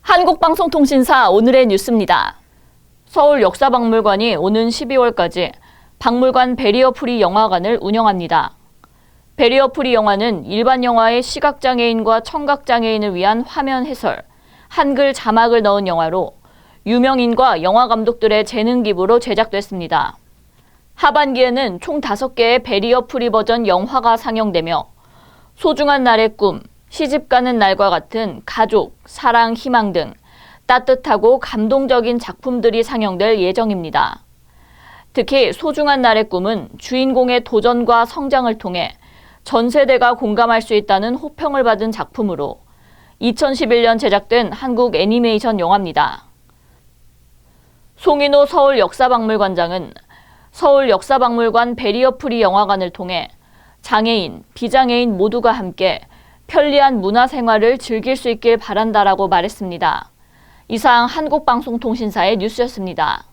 한국방송통신사 오늘의 뉴스입니다. 서울 역사박물관이 오는 12월까지 박물관 베리어 프리 영화관을 운영합니다. 베리어 프리 영화는 일반 영화의 시각장애인과 청각장애인을 위한 화면 해설, 한글 자막을 넣은 영화로 유명인과 영화 감독들의 재능 기부로 제작됐습니다. 하반기에는 총 5개의 베리어 프리 버전 영화가 상영되며 소중한 날의 꿈, 시집 가는 날과 같은 가족, 사랑, 희망 등 따뜻하고 감동적인 작품들이 상영될 예정입니다. 특히 소중한 날의 꿈은 주인공의 도전과 성장을 통해 전 세대가 공감할 수 있다는 호평을 받은 작품으로 2011년 제작된 한국 애니메이션 영화입니다. 송인호 서울 역사박물관장은 서울 역사박물관 베리어 프리 영화관을 통해 장애인, 비장애인 모두가 함께 편리한 문화 생활을 즐길 수 있길 바란다라고 말했습니다. 이상 한국방송통신사의 뉴스였습니다.